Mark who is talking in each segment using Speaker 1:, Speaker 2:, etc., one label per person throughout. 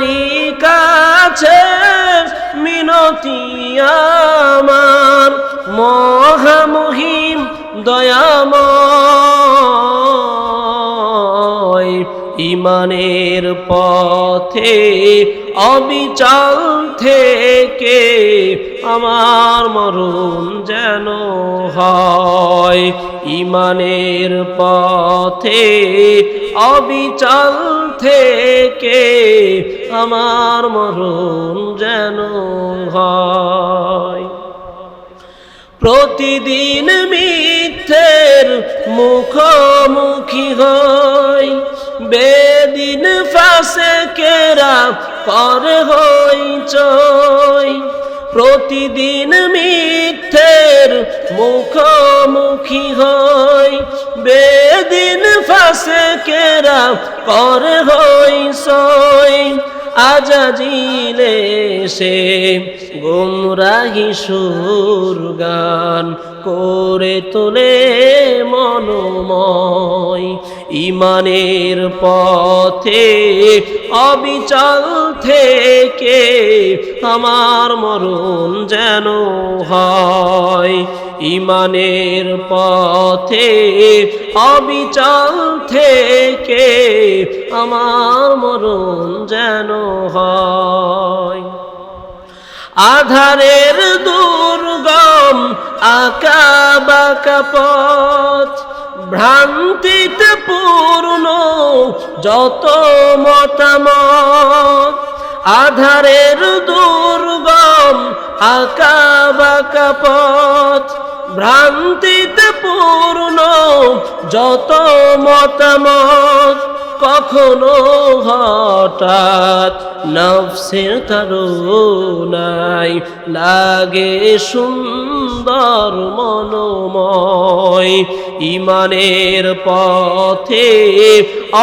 Speaker 1: তোমারই কাছে মিনতি আমার মহামহিম দয়াময় ইমানের পথে অবিচল থেকে আমার মরণ যেন হয়। ইমানের পথে অবিচল থেকে আমার মরণ যেন হয়। প্রতিদিন মিথ্যের মুখোমুখি হই। বেদিন ফাঁসে কেরা কর হই চই। প্রতিদিন মিথ্যের মুখোমুখি হই। বেদিন ফাঁসে কেরা কর সই আজাজিলে সে গুমরাহি সুর গান করে তোলে মনোময়। ইমানের পথে অবিচল থেকে আমার মরণ যেন হয়। ইমানের পথে, অবিচল থেকে আমার মরণ যেন হয়। আধারের দুর্গম আঁকা বাঁকা পথ, ভ্রান্তিতে পূর্ণ যত মতামত, আধারের দুর্গম আঁকা বাঁকা পথ ভ্রান্তিতে পূর্ণ, যত মতামত কখনো হঠাৎ নফসের তারুনাই লাগে সুন্দর মনোময়। ইমানের পথে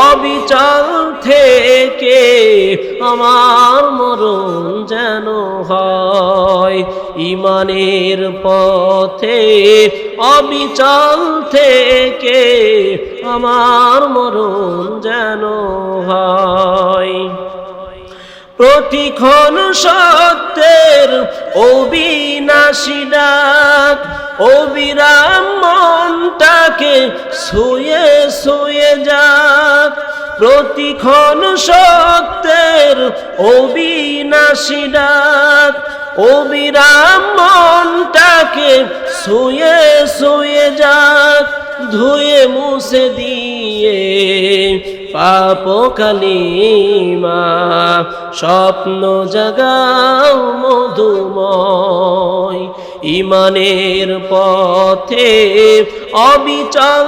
Speaker 1: অবিচল থেকে আমার মরণ যেন হয়। ইমানের পথে অবিচল থেকে আমার মরণ যেন হয়। প্রতিক্ষণ সত্যের অবিনাশী ডাক, অবিরাম মনটাকে শুয়ে শুয়ে যাক। প্রতিক্ষণ সত্যের অবিনাশী ডাক অবিরাম মনটাকে শুয়ে শুয়ে যাক, ধুয়ে, মুছে দিয়ে। পাপ কালিমা, স্বপ্ন জাগাও মধুময়। ইমানের পথে অবিচল